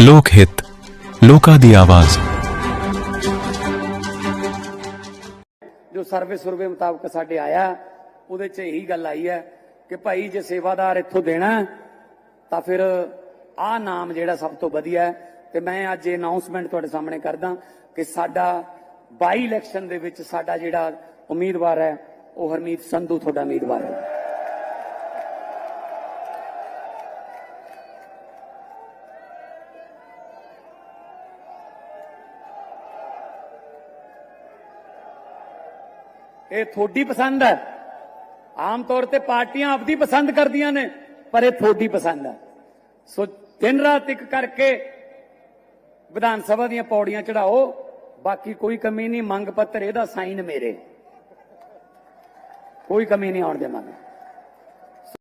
ਲੋਕ ਹਿੱਤ, ਲੋਕਾਂ ਦੀ ਆਵਾਜ਼। ਜੋ ਸਰਵੇ ਸੁਰਵੇ ਮੁਤਾਬਕ ਸਾਡੇ ਆਇਆ, ਉਹਦੇ 'ਚ ਇਹੀ ਗੱਲ ਆਈ ਹੈ ਕਿ ਭਾਈ ਜੇ ਸੇਵਾਦਾਰ ਇੱਥੋਂ ਦੇਣਾ ਤਾਂ ਫਿਰ ਆਹ ਨਾਮ ਜਿਹੜਾ ਸਭ ਤੋਂ ਵਧੀਆ ਹੈ। ਤੇ ਮੈਂ ਅੱਜ ਇਹ ਅਨਾਉਂਸਮੈਂਟ ਤੁਹਾਡੇ ਸਾਹਮਣੇ ਕਰਦਾ ਕਿ ਸਾਡਾ ਬਾਈ ਇਲੈਕਸ਼ਨ ਦੇ ਵਿੱਚ ਸਾਡਾ ਜਿਹੜਾ ਉਮੀਦਵਾਰ ਹੈ, ਉਹ ਹਰਮੀਤ ਸੰਧੂ ਤੁਹਾਡਾ ਉਮੀਦਵਾਰ ਹੈ। ਇਹ ਤੁਹਾਡੀ ਪਸੰਦ ਹੈ। ਆਮ ਤੌਰ ਤੇ ਪਾਰਟੀਆਂ ਆਪਦੀ ਪਸੰਦ ਕਰਦੀਆਂ ਨੇ, ਪਰ ਇਹ ਤੁਹਾਡੀ ਪਸੰਦ ਹੈ। ਸੋ ਦਿਨ ਰਾਤ ਇੱਕ ਕਰਕੇ ਵਿਧਾਨ ਸਭਾ ਦੀਆਂ ਪੌੜੀਆਂ ਚੜਾਓ, ਬਾਕੀ ਕੋਈ ਕਮੀ ਨਹੀਂ, ਮੰਗ ਪੱਤਰ, ਇਹਦਾ ਸਾਈਨ ਮੇਰੇ। ਕੋਈ ਕਮੀ ਨਹੀਂ ਆਉਣ ਦੇਵਾਂਗੇ।